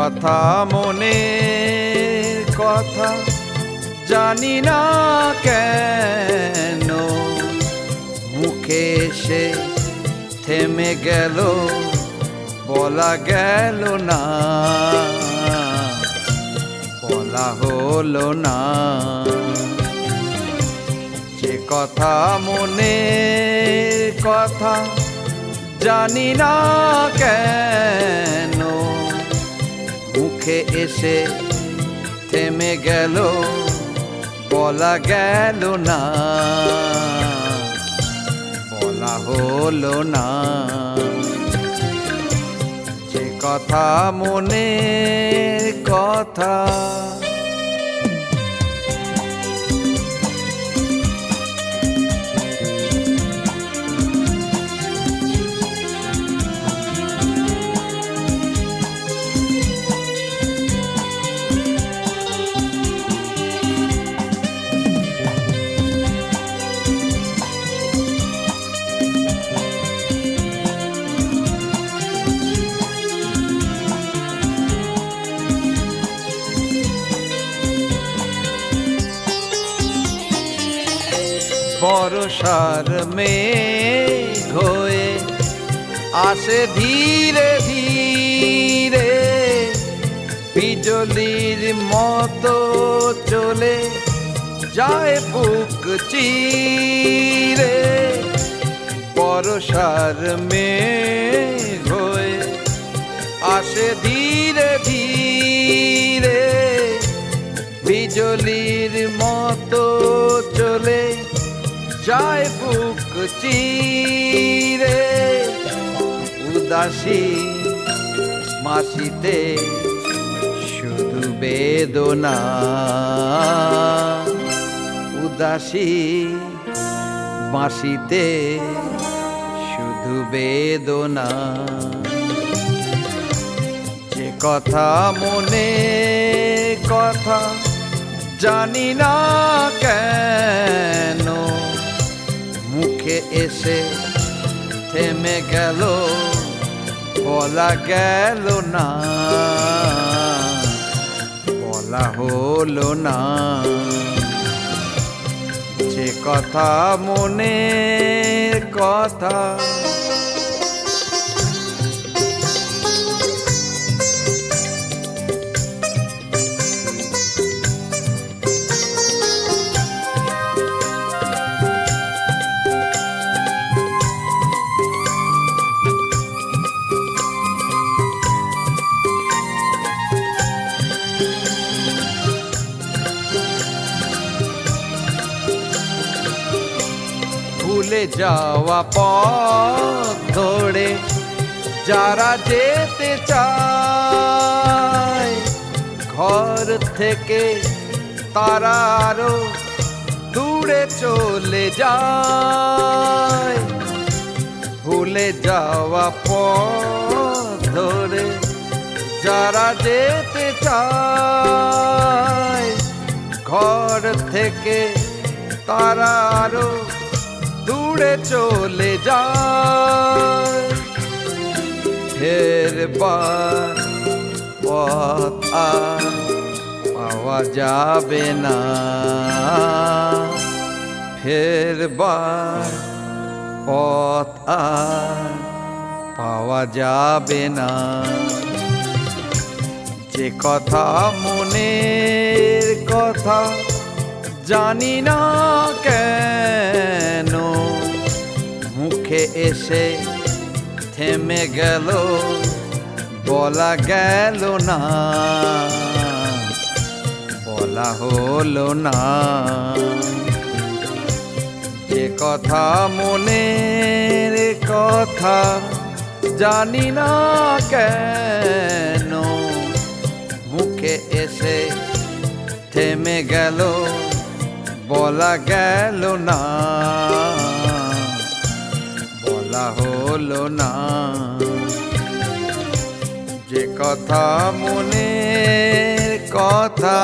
কথা মনে, কথা জানি না কেন। মুখে এসে থেমে গেল, বলা গেল না। বলা হলো না। যে কথা মনে, কথা জানি না কেন। মুখে এসে থেমে গেল বলা গেল না। বলা হলো না। যে কথা মনে কথা বরসার মেঘ হয়ে আসে ধীরে ধীরে। বিজলির মতো চলে যায় বুক চিরে। বরসার মেঘ হয়ে আসে ধীরে ধীরে। বিজলির মতো চলে যায় বুক চিরে। উদাসী মাসিতে শুধু বেদনা। উদাসী মাসিতে শুধু বেদনা। যে কথা মনে, কথা জানি না কেন। মুখে এসে থেমে গেল বলা গেল না। বলা হলো না। যে কথা মনে কথা ভুলে যাওয়া পথ ধরে যারা যেতে চায়, ঘর থেকে তারা আরও দূরে চলে যায়। ভুলে যাওয়া পথ ধরে যারা যেতে চায়, ঘর থেকে তারা আরও দূরে চলে ফেরবার পথ আর পাওয়া যাবে না। ফেরবার পথ আর পাওয়া যাবে না। যে কথা মনের কথা জানি না কেন এসে থেমে গেল, বলা গেল না। বলা হলো না। যে কথা মনের কথা জানি না কেন, মুখে এসে থেমে গেল, বলা গেল না। বলা হলো না। যে কথা মনের কথা